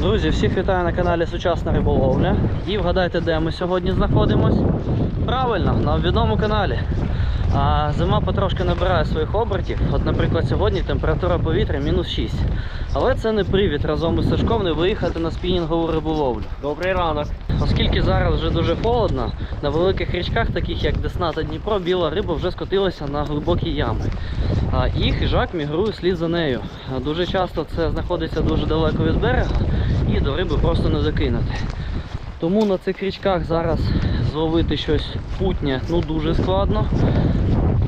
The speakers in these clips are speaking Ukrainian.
Друзі, всіх вітаю на каналі Сучасна риболовля. І вгадайте, де ми сьогодні знаходимось? Правильно, на відомому каналі. А зима потрошки набирає своїх обертів. От, наприклад, сьогодні температура повітря мінус 6. Але це не привід разом із Сашком не виїхати на спінінгову риболовлю. Добрий ранок. Оскільки зараз вже дуже холодно, на великих річках, таких як Десна та Дніпро, біла риба вже скотилася на глибокі ями. А, І хижак мігрує слід за нею. Дуже часто це знаходиться дуже далеко від берега і до риби просто не закинути. Тому на цих річках зараз зловити щось путнє ну дуже складно.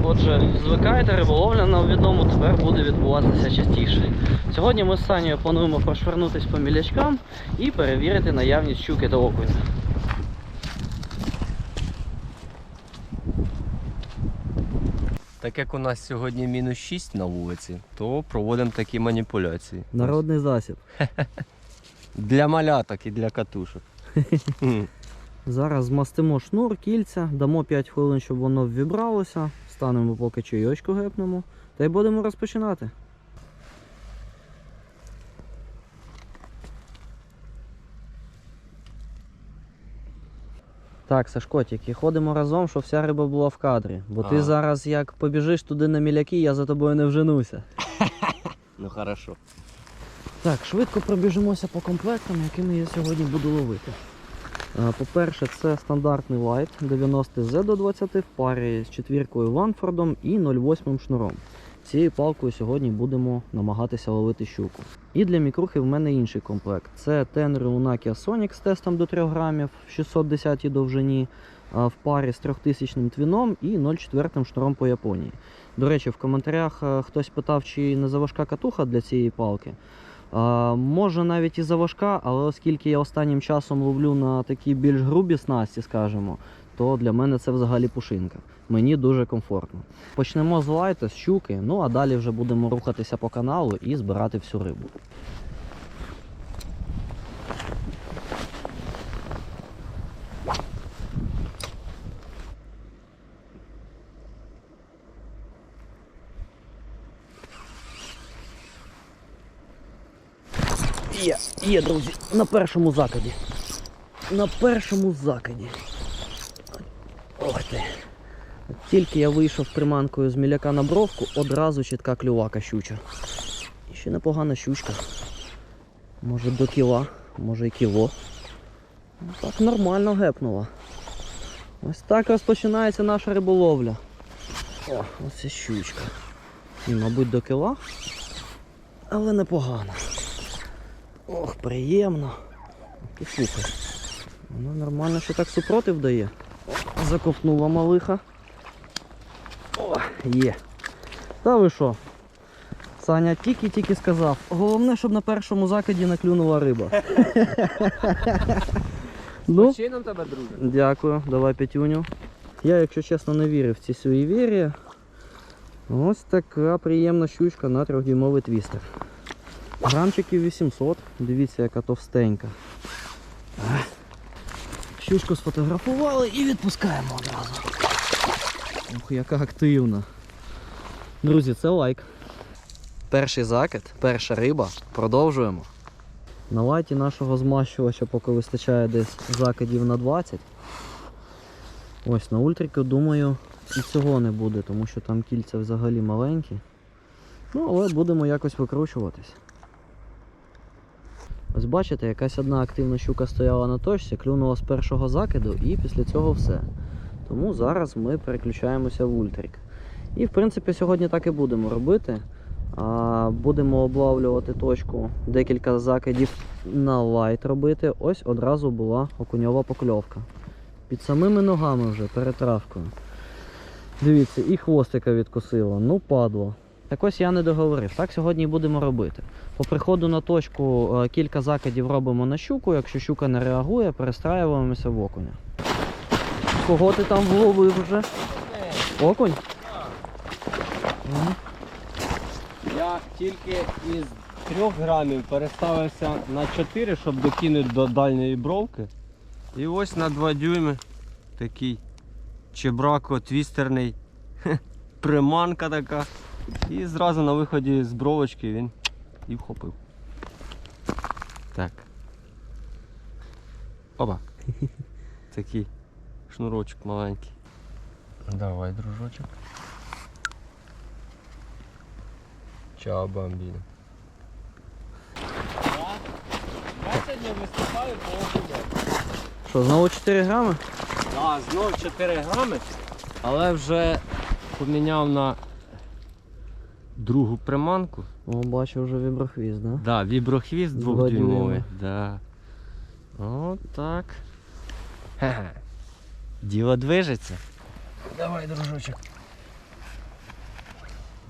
Отже, звикайте, риболовля на відому тепер буде відбуватися частіше. Сьогодні ми з Санєю плануємо прошвернутися по мілячкам і перевірити наявність щуки та окуня. Так як у нас сьогодні мінус 6 на вулиці, то проводимо такі маніпуляції. Народний засіб. Для маляток і для катушок. Зараз змастимо шнур, кільця, дамо 5 хвилин, щоб воно ввібралося, станемо поки чайочку гепнемо, та й будемо розпочинати. Так, Сашкотік, і ходимо разом, щоб вся риба була в кадрі. Бо ти Ага. зараз як побіжиш туди на міляки, я за тобою не вженуся. Ну хорошо. Так, швидко пробіжимося по комплектам, якими я сьогодні буду ловити. Е, По-перше, це стандартний лайт 90Z до 20 в парі з четвіркою Ванфордом і 0,8 шнуром. Цією палкою сьогодні будемо намагатися ловити щуку. І для мікрухи в мене інший комплект. Це тенери Unakia Sonic з тестом до 3 грамів в 610 довжині а, в парі з 3000 твіном і 0,4 шнуром по Японії. До речі, в коментарях е, хтось питав, чи не заважка катуха для цієї палки. А, може навіть і заважка, але оскільки я останнім часом ловлю на такі більш грубі снасті, скажімо, то для мене це взагалі пушинка. Мені дуже комфортно. Почнемо з лайта, з щуки, ну а далі вже будемо рухатися по каналу і збирати всю рибу. Є, друзі, на першому закиді. На першому закиді. Ох ти. Тільки я вийшов приманкою з міляка на бровку, одразу чітка клювака щуча. І ще непогана щучка. Може до кіла, може і кіло. Так нормально гепнула. Ось так розпочинається наша риболовля. О, ось щучка. І, мабуть, до кіла. Але непогано. Ох, приємно. Ти слухай. Вона нормально що так супротив дає. Закопнула малиха. О, є. Та ви що? Саня тільки-тільки сказав. Головне, щоб на першому закиді наклюнула риба. ну, Чином тебе, друже? дякую, давай п'ятюню. Я, якщо чесно, не вірив в ці суєвір'я. Ось така приємна щучка на трьохдюймовий твістер. Грамчиків 800, дивіться, яка товстенька. Щучку сфотографували і відпускаємо одразу. Ух, яка активна. Друзі, це лайк. Перший закид, перша риба. Продовжуємо. На лайті нашого змащувача поки вистачає десь закидів на 20. Ось на ультріку, думаю, і цього не буде, тому що там кільця взагалі маленькі. Ну, але будемо якось викручуватись. Ось бачите, якась одна активна щука стояла на точці, клюнула з першого закиду і після цього все. Тому зараз ми переключаємося в ультрик. І в принципі сьогодні так і будемо робити. Будемо облавлювати точку, декілька закидів на лайт робити. Ось одразу була окуньова покльовка. Під самими ногами вже перед травкою. Дивіться, і хвостика відкусило. Ну, падло. Так ось я не договорив. Так сьогодні будемо робити. По приходу на точку е, кілька закидів робимо на щуку. Якщо щука не реагує, перестраюємося в окуня. Кого ти там вловив вже? Окунь? Я тільки із 3 грамів переставився на 4, щоб докинути до дальньої бровки. І ось на 2 дюйми такий чебрако твістерний. Приманка така. І зразу на виході з бровочки він і вхопив. Так, Опа. Такий шнурочок маленький. Давай, дружочок. Чао, бамбіно. Я сьогодні виступаю по Що, знову 4 грами? Так, знов 4 грами, але вже поміняв на другу приманку. О, бачу вже віброхвіст, да? Да, віброхвіст двохдюймовий. Да. От так. Діло движеться. Давай, дружочок.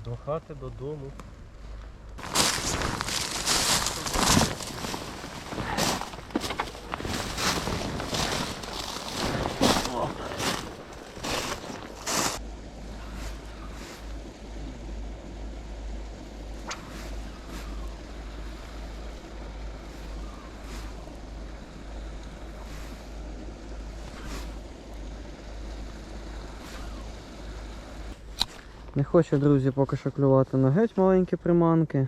До хати, додому. Не хочу, друзі, поки що клювати на геть маленькі приманки.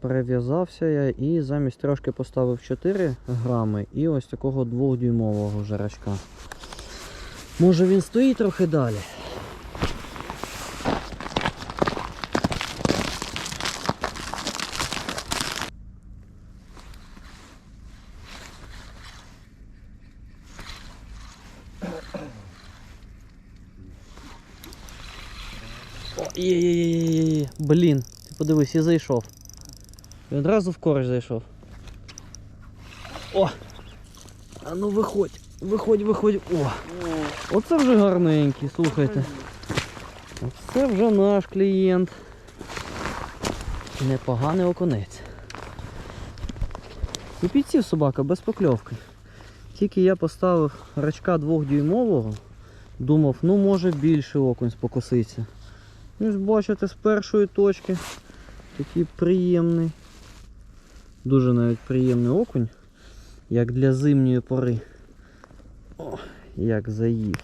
Перев'язався я і замість трошки поставив 4 грами і ось такого 2-дюймового жарачка. Може він стоїть трохи далі. О, є, є, є, є, є, є. Блін, ти подивись, і зайшов. І одразу в корч зайшов. О! А ну виходь, виходь, виходь. О! Оце вже гарненький, слухайте. Оце вже наш клієнт. Непоганий оконець. І підсів собака без покльовки. Тільки я поставив рачка двохдюймового, думав, ну може більше окунь спокуситься. Ну, ж бачите, з першої точки такий приємний, дуже навіть приємний окунь, як для зимньої пори. О, як заїв.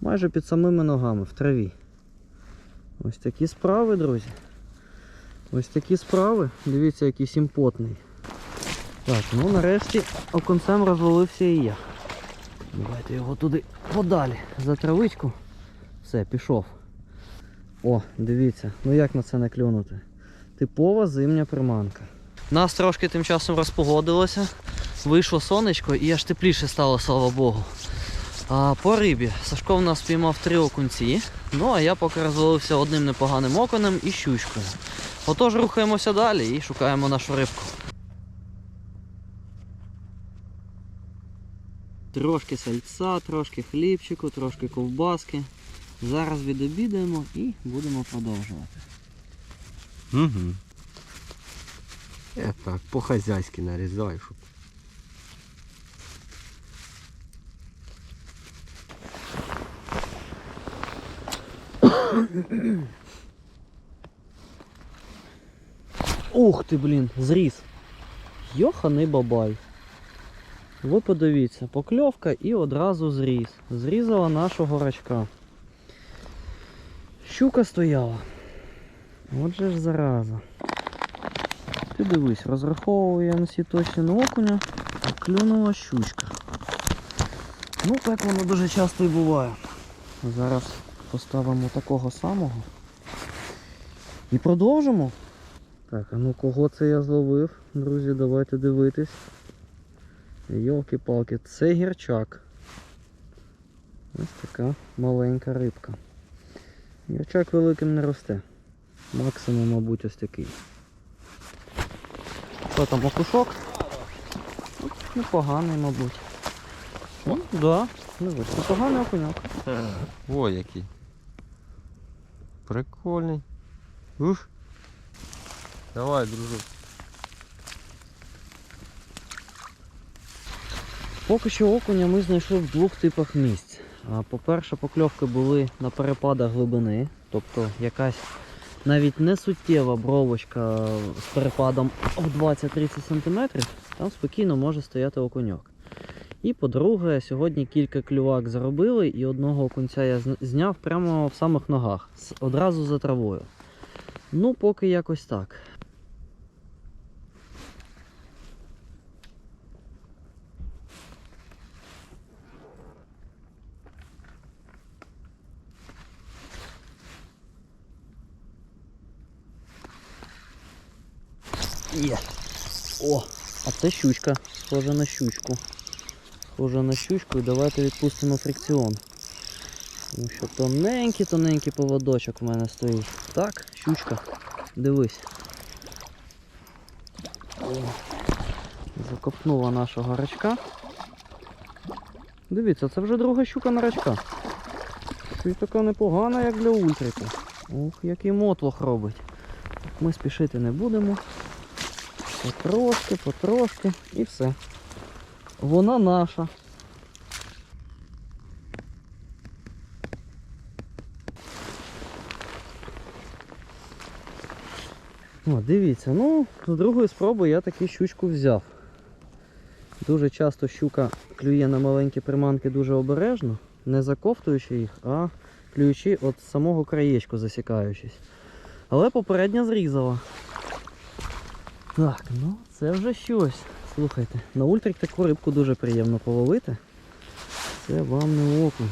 Майже під самими ногами в траві. Ось такі справи, друзі. Ось такі справи. Дивіться, який симпотний. Так, ну нарешті оконцем розвалився і я. Давайте його туди подалі за травичку. Все, пішов. О, дивіться, ну як на це не клюнути? Типова зимня приманка. Нас трошки тим часом розпогодилося. Вийшло сонечко і аж тепліше стало, слава Богу. А по рибі Сашко в нас спіймав три окунці. Ну а я поки розвалився одним непоганим оконем і щучкою. Отож рухаємося далі і шукаємо нашу рибку. Трошки сальця, трошки хлібчику, трошки ковбаски. Зараз відобідаємо і будемо продовжувати. Угу. Я так по-хазяйськи нарізаю, щоб. Ух ти, блін, зріс. Йоханий бабай. Ви подивіться, покльовка і одразу зріс. Зрізала нашого рачка. Щука стояла. Отже ж зараза. Ти дивись, розраховую я на всі точні на окуня, а клюнула щучка. Ну так воно дуже часто і буває. Зараз поставимо такого самого. І продовжимо. Так, а ну кого це я зловив? Друзі, давайте дивитись. Йолки-палки, це гірчак. Ось така маленька рибка. Гірчак великим не росте. Максимум, мабуть, ось такий. Що там, окушок? Ну, Непоганий, мабуть. Ну, да, непоганий окуньок. О, який. Прикольний. Ух. Давай, дружок. Поки що окуня ми знайшли в двох типах місць. По-перше, покльовки були на перепадах глибини, тобто якась навіть не суттєва бровочка з перепадом в 20-30 см, там спокійно може стояти окуньок. І по-друге, сьогодні кілька клювак заробили, і одного окунця я зняв прямо в самих ногах, одразу за травою. Ну, поки якось так. Є. О, а це щучка. Схожа на щучку. Схожа на щучку і давайте відпустимо фрикціон. Тому що тоненький, тоненький поводочок в мене стоїть. Так, щучка. Дивись. Закопнула нашого рачка. Дивіться, це вже друга щука на рачка. І така непогана, як для ультрики. Ух, який мотлох робить. Ми спішити не будемо. Потрошки, потрошки і все. Вона наша. О, дивіться, ну, з другої спроби я таки щучку взяв. Дуже часто щука клює на маленькі приманки дуже обережно, не заковтуючи їх, а клюючи от самого краєчку засікаючись. Але попередня зрізала. Так, ну це вже щось. Слухайте, на ультрик таку рибку дуже приємно половити. Це вам не окунь.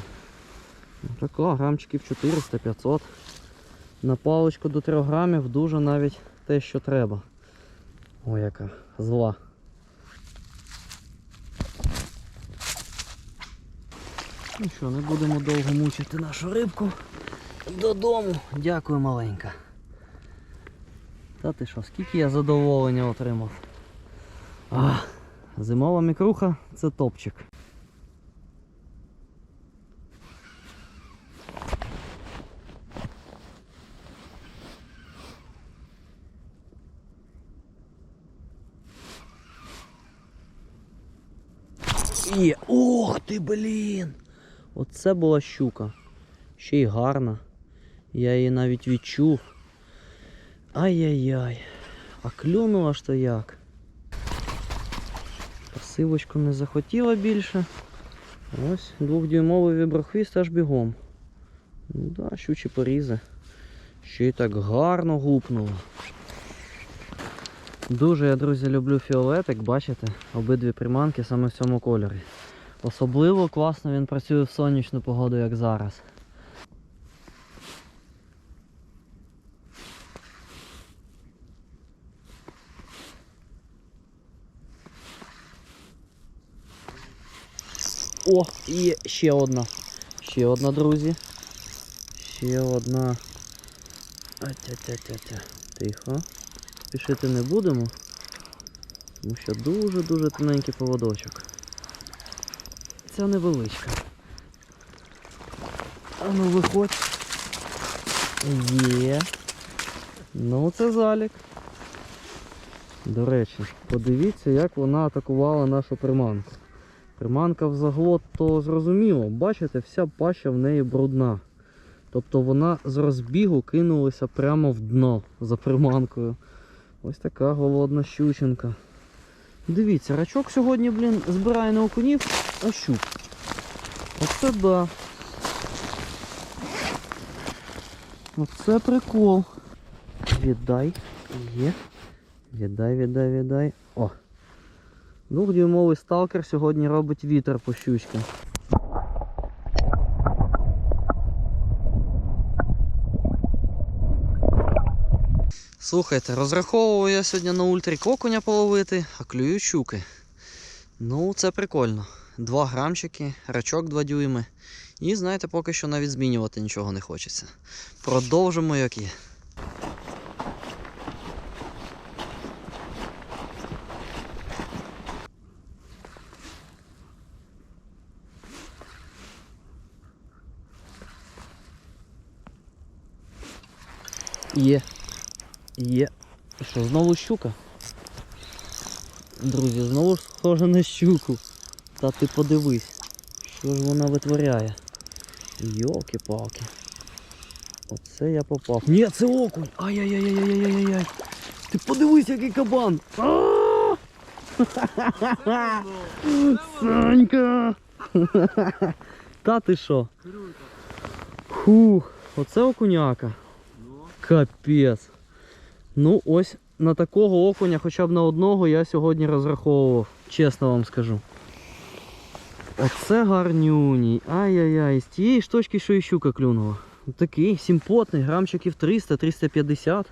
Така, грамчиків 400-500. На паличку до 3 грамів дуже навіть те, що треба. Ой, яка зла. Ну що, не будемо довго мучити нашу рибку. Додому. Дякую, маленька. Та ти що, скільки я задоволення отримав. А, зимова мікруха це топчик. Є. Ох ти, блін! Оце була щука. Ще й гарна. Я її навіть відчув. Ай-яй-яй. А клюнула ж то як. Пасивочку не захотіла більше. Ось двохдюймовий віброхвіст аж бігом. Ну да, щучі порізи. Ще й так гарно гупнуло. Дуже я, друзі, люблю фіолетик, бачите, обидві приманки саме в цьому кольорі. Особливо класно він працює в сонячну погоду, як зараз. О, і ще одна. Ще одна, друзі. Ще одна. Атя-тя-тя-тя. Тихо. Спішити не будемо. Тому що дуже-дуже тоненький поводочок. Ця невеличка. А ну виходь. Є. Ну це залік. До речі, подивіться, як вона атакувала нашу приманку. Приманка в заглот, то зрозуміло, бачите, вся паща в неї брудна. Тобто вона з розбігу кинулася прямо в дно за приманкою. Ось така голодна щученка. Дивіться, рачок сьогодні, блін, збирає не окунів, а щук. Оце да. Оце прикол. Віддай. Є. Віддай, віддай, віддай. О. Двохдюймовий сталкер сьогодні робить вітер по щучці. Слухайте, розраховував я сьогодні на ультрик окуня половити, а клюю щуки. Ну, це прикольно. Два грамчики, рачок 2 дюйми. І знаєте, поки що навіть змінювати нічого не хочеться. Продовжимо як є. Є. Є. Що, знову щука? Друзі, знову ж схоже на щуку. Та ти подивись, що ж вона витворяє. Йолки-палки. Оце я попав. Ні, це окунь! Ай-яй-яй-яй-яй-яй-яй. Ти подивись, який кабан! Санька! Та ти що? Фух, оце окуняка. Капець. Ну ось на такого окуня, хоча б на одного, я сьогодні розраховував, чесно вам скажу. Оце гарнюній. Ай-яй-яй, з тієї ж що і щука клюнула. Такий симпотний, грамчиків 300-350.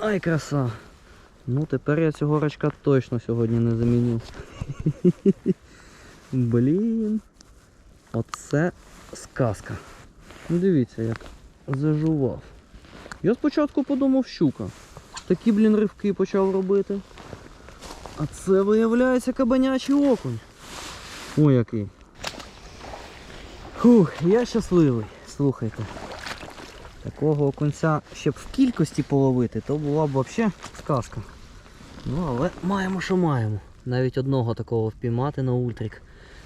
Ай, краса. Ну, тепер я цього рачка точно сьогодні не замінив. Блін. Оце сказка. Дивіться, як зажував. Я спочатку подумав щука. Такі, блін, ривки почав робити. А це виявляється кабанячий окунь. Ой, який. Фух, я щасливий. Слухайте. Такого окунця ще б в кількості половити, то була б взагалі сказка. Ну, але маємо, що маємо. Навіть одного такого впіймати на ультрик.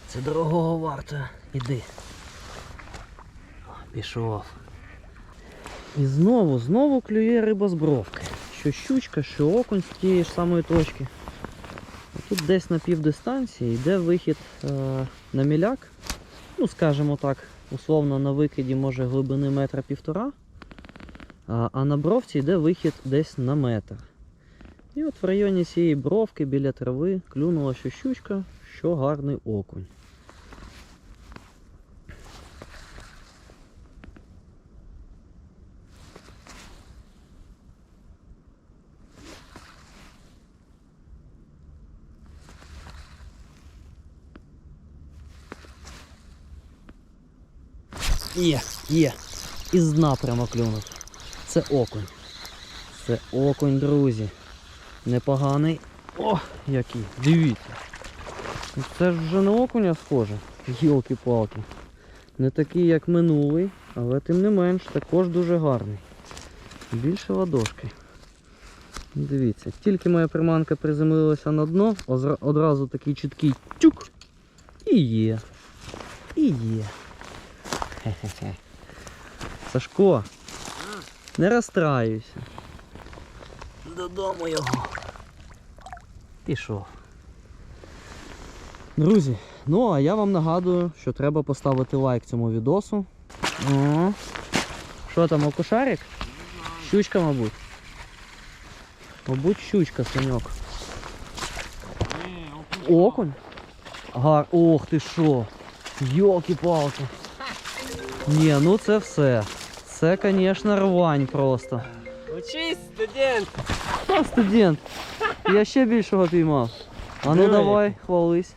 Це дорогого варто. Іди. Пішов. І знову, знову клює риба з бровки. Що щучка, що окунь з тієї ж самої точки. Тут десь на півдистанції йде вихід е, на міляк. Ну, скажімо так, условно на викиді може глибини метра півтора. А, на бровці йде вихід десь на метр. І от в районі цієї бровки біля трави клюнула що щучка, що гарний окунь. Є, є. Із дна прямо клюнув. Це окунь. Це окунь, друзі. Непоганий. О, який. Дивіться. Ну, Це ж вже не окуня схоже. Йолки-палки. Не такий, як минулий, але тим не менш також дуже гарний. Більше ладошки. Дивіться, тільки моя приманка приземлилася на дно, одразу такий чіткий тюк. І є. І є. Сашко, не розстраюйся. Додому його. Пішов. Друзі, ну а я вам нагадую, що треба поставити лайк цьому відосу. О, що там, окушарик? Щучка, мабуть. Мабуть, щучка, саньок. Окунь? Гар. Ох ти що! Йолки-палки. Ні, ну це все. Це, звісно, рвань просто. Учись, студент! Та студент. Я ще більшого піймав. А ну давай, хвались.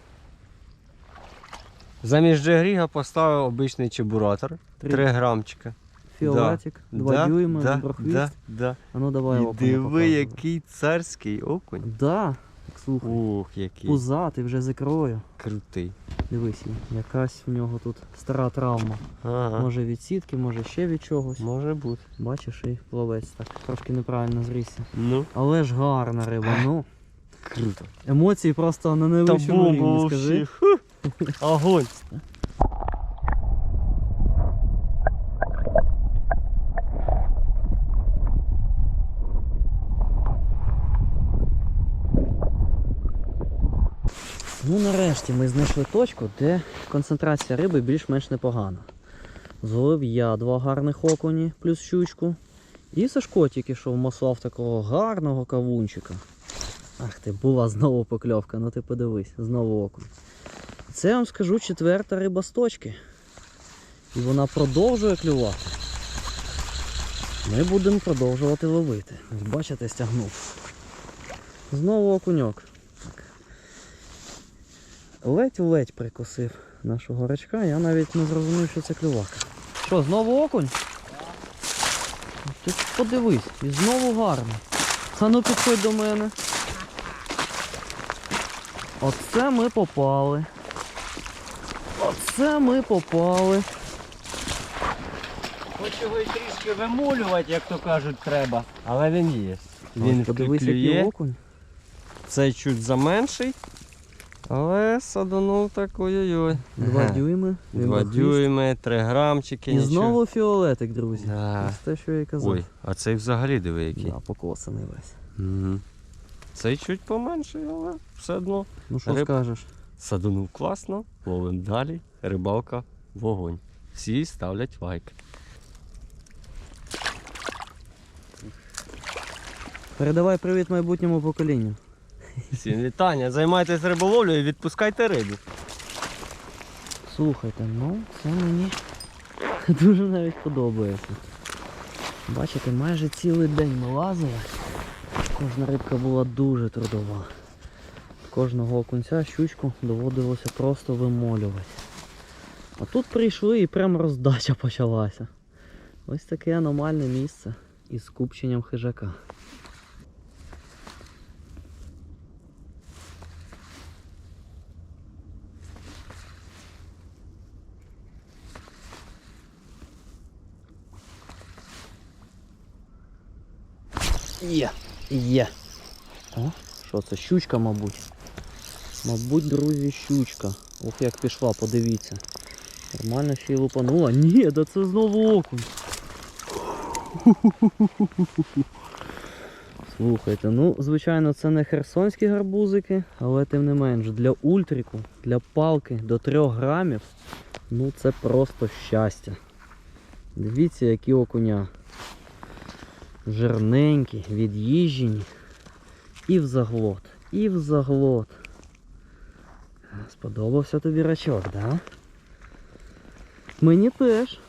Замість джегріга поставив обичний чебуратор. Три. 3 грамчика. Фіолетик, два да, дюйма, да, брохвіст. да, да. А ну давай І окуня диви, який царський окунь. Да. Так, Слухай, Ух, який пузатий вже з ікрою. крутий. Дивись, якась в нього тут стара травма. Ага. Може від сітки, може ще від чогось. Може бути. Бачиш, і плавець так трошки неправильно зрісся. Ну, Але ж гарна риба, ну. круто. Емоції просто на невищому рівні, скажи. Огонь. Ну нарешті ми знайшли точку, де концентрація риби більш-менш непогана. Зловив я два гарних окуні плюс щучку. І Сашко тільки що вмасував такого гарного кавунчика. Ах ти, була знову покльовка, ну ти подивись, знову окунь. Це я вам скажу четверта риба з точки. І вона продовжує клювати. Ми будемо продовжувати ловити. Бачите, стягнув. Знову окуньок. Ледь-ледь прикосив нашого рачка, я навіть не зрозумів, що це клювака. Що, знову окунь? Ти подивись, і знову гарно. А ну підходь до мене. Оце ми попали. Оце ми попали. Хоч його і трішки вимулювати, як то кажуть, треба. Але він є. Він Ось подивись, який клює. окунь. Цей чуть заменший. Але саданув так ой-ой-ой. Два Ага. дюйми. Два дюйми, три грамчики. І нічого. знову фіолетик, друзі. Да. Ось те, що я і казав. Ой, а цей взагалі диви який. Да, покосаний весь. Угу. Цей чуть поменший, але все одно. Ну що Риб- скажеш? Саданув класно, ловим далі, рибалка, вогонь. Всі ставлять лайк. Передавай привіт майбутньому поколінню. Всім вітання, займайтесь риболовлею і відпускайте рибу. Слухайте, ну це мені дуже навіть подобається. Бачите, майже цілий день ми лазили. Кожна рибка була дуже трудова. Кожного окунця щучку доводилося просто вимолювати. А тут прийшли і прям роздача почалася. Ось таке аномальне місце із скупченням хижака. Є, є. О, що це? Щучка, мабуть. Мабуть, друзі, щучка. Ох, як пішла, подивіться. Нормально ще й лупанула. Ні, да це знову окунь. Слухайте, ну, звичайно, це не херсонські гарбузики, але тим не менш, для ультріку, для палки до 3 грамів, ну це просто щастя. Дивіться, які окуня. Жирненькі, від'їжджені. І в заглот, і в заглот. Сподобався тобі рачок, да? Мені теж.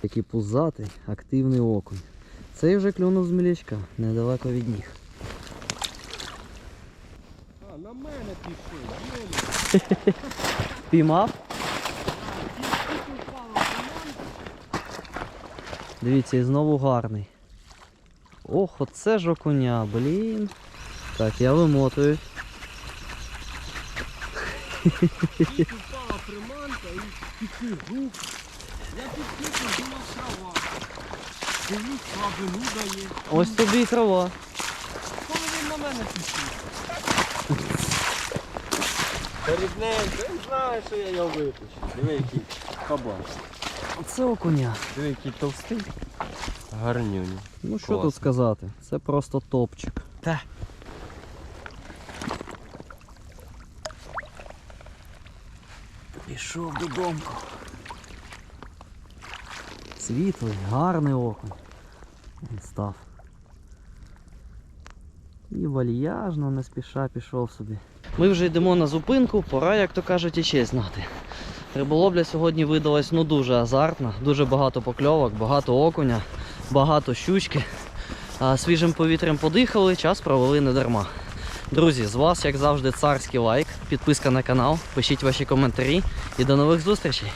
Такий пузатий, активний окунь. Цей вже клюнув з мілячка, недалеко від ніг. А, на мене пішов. Піймав? Дивіться, і знову гарний. Ох, оце ж окуня, блін. Так, я вимотую. Тільки впала приманка і пішли рух. Я думав трава. Ось тобі і трава. Коли він на мене пішов? Рідненько, він знає, що я його випущу. Диви, який кабан. Оце окуня. Диви, який товстий. Гарнюнь. Ну що тут сказати? Це просто топчик. Та. Пішов додому. Світлий, гарний окунь. Він став. І вальяжно, не спіша пішов собі. Ми вже йдемо на зупинку, пора, як то кажуть, і честь знати. Риболовля сьогодні видалась ну дуже азартна, дуже багато покльовок, багато окуня, багато щучки. А свіжим повітрям подихали, час провели не дарма. Друзі, з вас, як завжди, царський лайк, підписка на канал, пишіть ваші коментарі і до нових зустрічей.